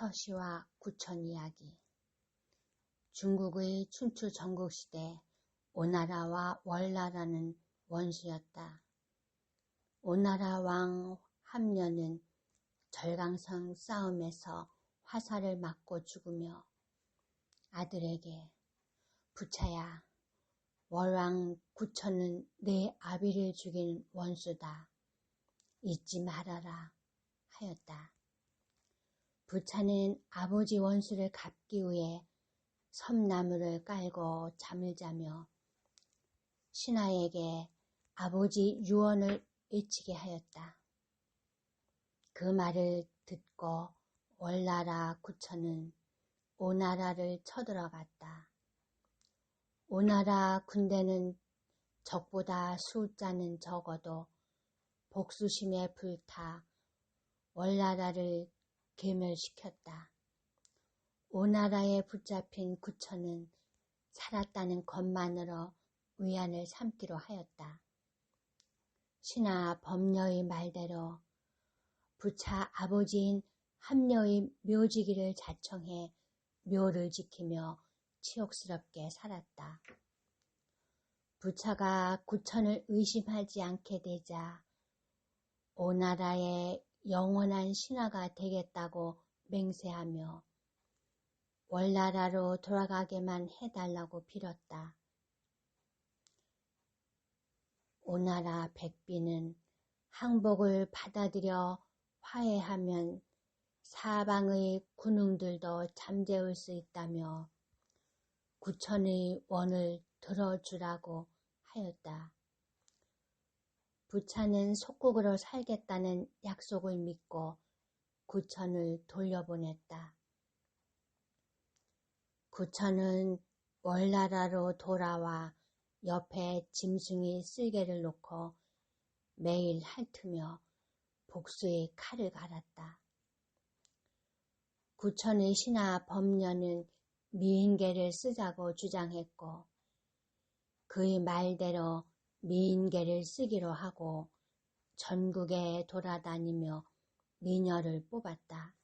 서시와 구천 이야기 중국의 춘추 전국시대 오나라와 월나라는 원수였다. 오나라 왕 함녀는 절강성 싸움에서 화살을 맞고 죽으며 아들에게 부차야 월왕 구천은 내 아비를 죽인 원수다. 잊지 말아라. 부차는 아버지 원수를 갚기 위해 섬나무를 깔고 잠을 자며 신하에게 아버지 유언을 외치게 하였다. 그 말을 듣고 월나라 구천은 오나라를 쳐들어갔다. 오나라 군대는 적보다 숫자는 적어도 복수심에 불타 월나라를 괴멸시켰다. 오나라에 붙잡힌 구천은 살았다는 것만으로 위안을 삼기로 하였다. 신하 범녀의 말대로 부차 아버지인 함녀의 묘지기를 자청해 묘를 지키며 치욕스럽게 살았다. 부차가 구천을 의심하지 않게 되자 오나라의 영원한 신하가 되겠다고 맹세하며 월나라로 돌아가게만 해달라고 빌었다. 오나라 백비는 항복을 받아들여 화해하면 사방의 군웅들도 잠재울 수 있다며 구천의 원을 들어주라고 하였다. 부차는 속국으로 살겠다는 약속을 믿고 구천을 돌려보냈다. 구천은 월나라로 돌아와 옆에 짐승이 쓸개를 놓고 매일 핥으며 복수의 칼을 갈았다. 구천의 신하 범녀는 미인계를 쓰자고 주장했고 그의 말대로 미인계를 쓰기로 하고 전국에 돌아다니며 미녀를 뽑았다.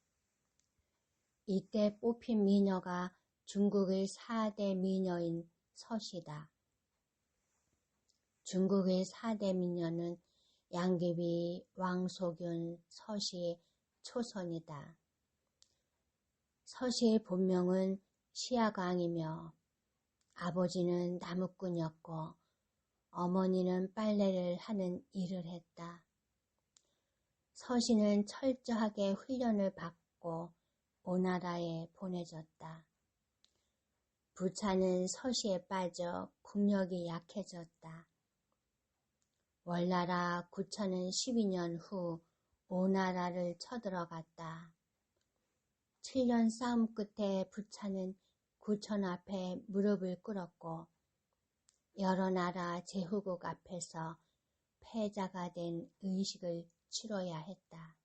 이때 뽑힌 미녀가 중국의 4대 미녀인 서시다. 중국의 4대 미녀는 양귀비, 왕소균, 서시, 초선이다. 서시의 본명은 시아광이며 아버지는 나무꾼이었고 어머니는 빨래를 하는 일을 했다. 서신은 철저하게 훈련을 받고 오나라에 보내졌다. 부차는 서시에 빠져 국력이 약해졌다. 월나라 구천은 12년 후 오나라를 쳐들어갔다. 7년 싸움 끝에 부차는 구천 앞에 무릎을 꿇었고 여러 나라 제후국 앞에서 패자가 된 의식을 치러야 했다.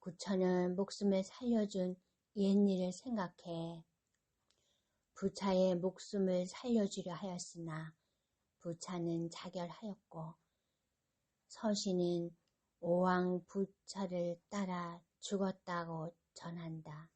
구천은 목숨을 살려준 옛일을 생각해 부차의 목숨을 살려주려 하였으나 부차는 자결하였고 서신은 오왕 부차를 따라 죽었다고 전한다.